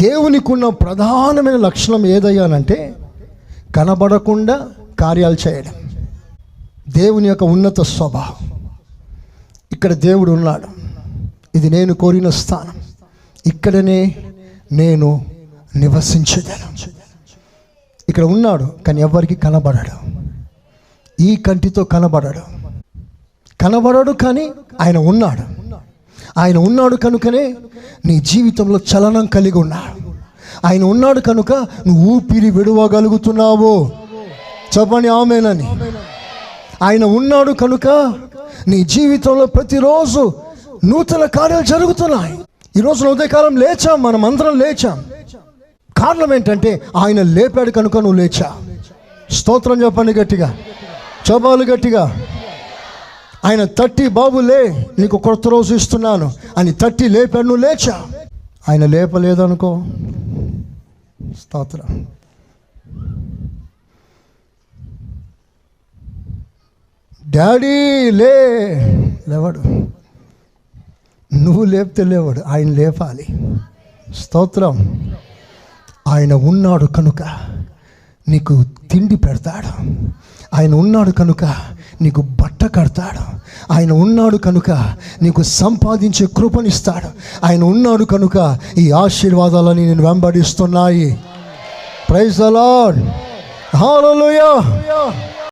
దేవునికి ఉన్న ప్రధానమైన లక్షణం ఏదయ్యానంటే కనబడకుండా కార్యాలు చేయడం. దేవుని యొక్క ఉన్నత స్వభావం. ఇక్కడ దేవుడు ఉన్నాడు. ఇది నేను కోరిన స్థానం. ఇక్కడనే నేను నివసించగలను. ఇక్కడ ఉన్నాడు కానీ ఎవరికి కనబడడు. ఈ కంటితో కనబడడు. కనబడడు కానీ ఆయన ఉన్నాడు. ఆయన ఉన్నాడు కనుకనే నీ జీవితంలో చలనం కలిగి ఉన్నాడు. ఆయన ఉన్నాడు కనుక నువ్వు ఊపిరి విడవగలుగుతున్నావు. చెప్పని ఆమెనని. ఆయన ఉన్నాడు కనుక నీ జీవితంలో ప్రతిరోజు నూతన కార్యాలు జరుగుతున్నాయి. ఈరోజు ఉదయకాలం లేచాం మనం అందరం లేచాం. కారణం ఏంటంటే ఆయన లేపాడు కనుక నువ్వు లేచా. స్తోత్రం చెప్పండి గట్టిగా. చెప్పాలి గట్టిగా. ఆయన తట్టి బాబు లే నీకు కొత్త రోజు ఇస్తున్నాను. అని తట్టి లేపాడు నువ్వు లేచా. ఆయన లేపలేదనుకో. స్తోత్రం. డాడీ లే లేవాడు. నువ్వు లేపితే లేవాడు ఆయన లేపాలి. స్తోత్రం. ఆయన ఉన్నాడు కనుక నీకు తిండి పెడతాడు. ఆయన ఉన్నాడు కనుక నీకు బట్ట కడతాడు. ఆయన ఉన్నాడు కనుక నీకు సంపాదించే కృపనిస్తాడు. ఆయన ఉన్నాడు కనుక ఈ ఆశీర్వాదాలని నేను వెంబడిస్తున్నాయి. ప్రైజ్ అలాడ్ హాలూయా